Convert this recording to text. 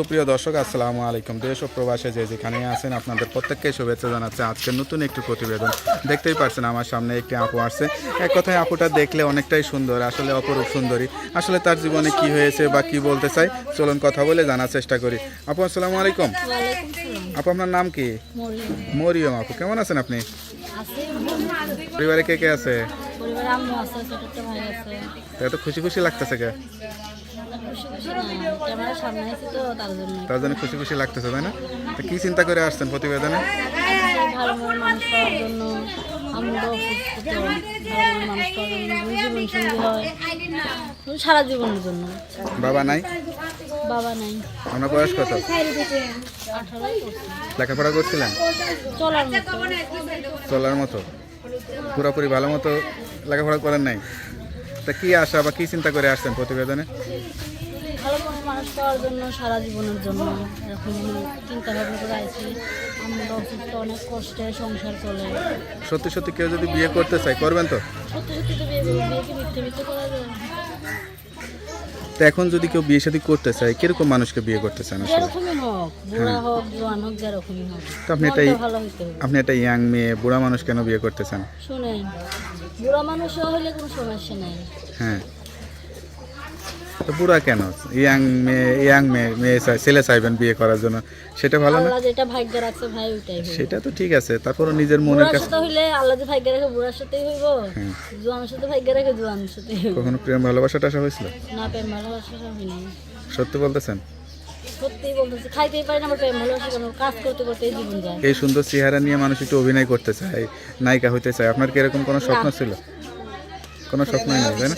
সুপ্রিয় দর্শক আসসালামু আলাইকুম। দেশ ও প্রবাসে যে যেখানে আছেন আপনাদের প্রত্যেককে শুভেচ্ছা জানাচ্ছে। আজকের নতুন একটি প্রতিবেদন দেখতেই পারছেন আমার সামনে একটি আপু আসছে। এক কথায় আপুটা দেখলে অনেকটাই সুন্দর আসলে অপরূপ সুন্দরী। আসলে তার জীবনে কি হয়েছে বা কি বলতে চাই চলুন কথা বলে জানার চেষ্টা করি। আপু আসসালামু আলাইকুম। আপু আপনার নাম কি? মরিয়ম। আপু কেমন আছেন আপনি? পরিবারে কে কে আছে। এত খুশি খুশি লাগতেছে কে? তার জন্য। খুশি খুশি লাগতেছে তাই না? তো কি চিন্তা করে আসছেন প্রতিবেদনে? আমরা সারা জীবনের জন্য। বাবা নাই? বাবা নাই। আপনার বয়স কত? লেখাপড়া চলার মতো। চলার মতো? পুরোপুরি ভালো মতো লেখাপড়া করেন নাই? তা কি আশা বা কি চিন্তা করে আসছেন প্রতিবেদনে? ভালো মনের মানুষ পাওয়ার জন্য সারা জীবনের জন্য এরকম চিন্তা ভাবনা করে আছি। আমরা অসুস্থ অনেক কষ্টে সংসার চলে। সত্যি সত্যি কেউ যদি বিয়ে করতে চায় করবেন তো? সত্যি সত্যি তো বিয়ে বিয়েকে মিথ্যে মিথ্যে করা যায় তো এখন যদি কেউ বিয়ে শাদী করতে চায় কীরকম মানুষকে বিয়ে করতে চান আসলে? হোক তো আপনি এটাই হবে। আপনি একটা ইয়াং মেয়ে বুড়া মানুষ কেন বিয়ে করতে চান? শুনেন বুড়া মানুষ হলে কোনো সমস্যা নেই। হ্যাঁ। তো বুড়া কেন? ইয়াং মেয়ে ইয়াং মেয়ে মেয়ে চাই ছেলে চাইবেন বিয়ে করার জন্য। সেটা ভালো না? যেটা ভাগ্য রাখছে ভাই ওইটাই সেটা তো ঠিক আছে তারপরও নিজের মনের কাছে সাথে হইলে আল্লাহ যে ভাগ্য রাখে বুড়ার সাথেই হইব। হ্যাঁ। জোয়ানের সাথে ভাগ্য রাখে জোয়ানের সাথেই হইব। কখনো প্রেম ভালোবাসাটা আসা হয়েছিল? না প্রেম ভালোবাসা হয়নি। সত্যি বলতেছেন? এই সুন্দর চেহারা নিয়ে মানুষ একটু অভিনয় করতে চায় নায়িকা হইতে চায়। আপনার কি এরকম কোনো স্বপ্ন ছিল? কোনো স্বপ্নই নেই তাই না?